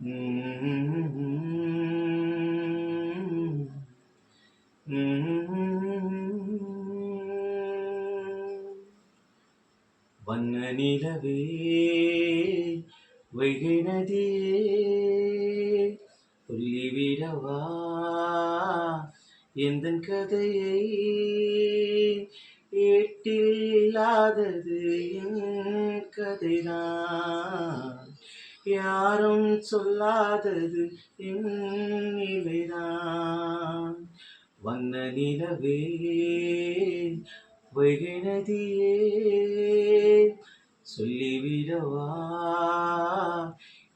வண்ண நிலவே வைகை நதியே சொல்லிவிடவா எந்த கதையை ஏட்டில்லாதது என் கதைதான். யாரும் சொல்லாதது இவைதான் நிலைதான். வண்ண நிலவே வைகநதியே சொல்லிவிடவா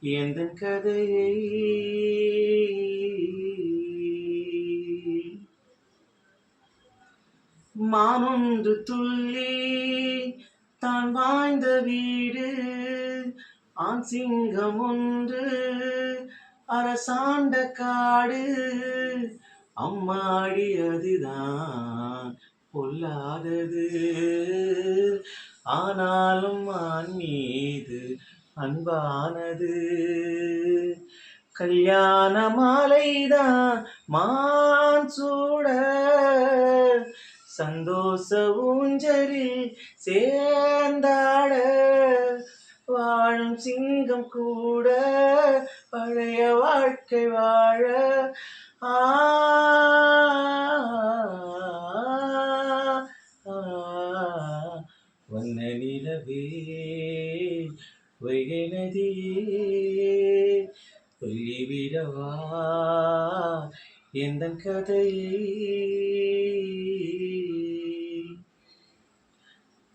எந்த கதையை? மானொன்று துள்ளி தான் வாய்ந்த வீடு. ஆண் சிங்கம் ஒன்று அரசாண்ட காடு. அம்மாடி அதுதான் பொல்லாதது. ஆனாலும் ஆண் மீது அன்பானது. கல்யாண மாலைதான் மான் சூட. சந்தோஷ ஊஞ்சலில் சேர்ந்தாட. வாழும் சிங்கம் கூட பழைய வாழ்க்கை வாழ. ஆ வண்ண நிலவே வைகை நதியே சொல்லிவிடவா எந்த கதையே.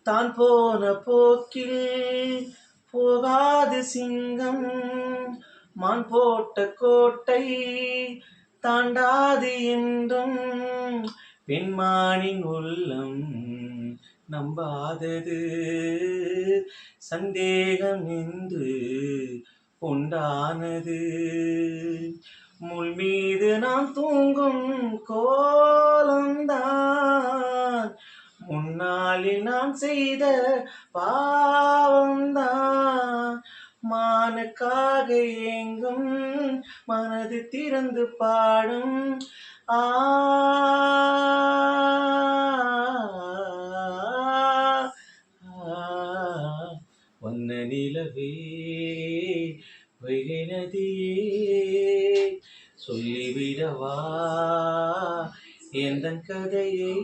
தான் போன போக்கில் போகாது சிங்கம். மான் போட்ட கோட்டை தாண்டாது என்றும் பெண்மானின் உள்ளம் நம்பாதது. சந்தேகம் என்று உண்டானது முள் மீது நாம் தூங்கும் கோ உன்னாலில் நான் செய்த பாவம்தான். மானுக்காக ஏங்கும் மனது திறந்து பாடும் ஆ. வண்ண நிலவே வைகை நதியே சொல்லிவிடவா எந்த கதையை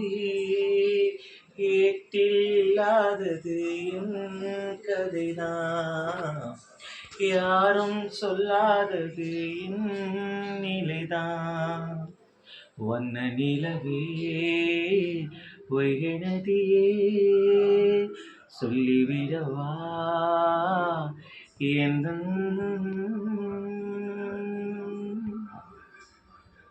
ஏட்டில்லாதது என் கதைதான் யாரும் சொல்லாதது என் நிலைதான் வண்ண நிலவே பொய்கை நதியே சொல்லிவிடவா? எந்த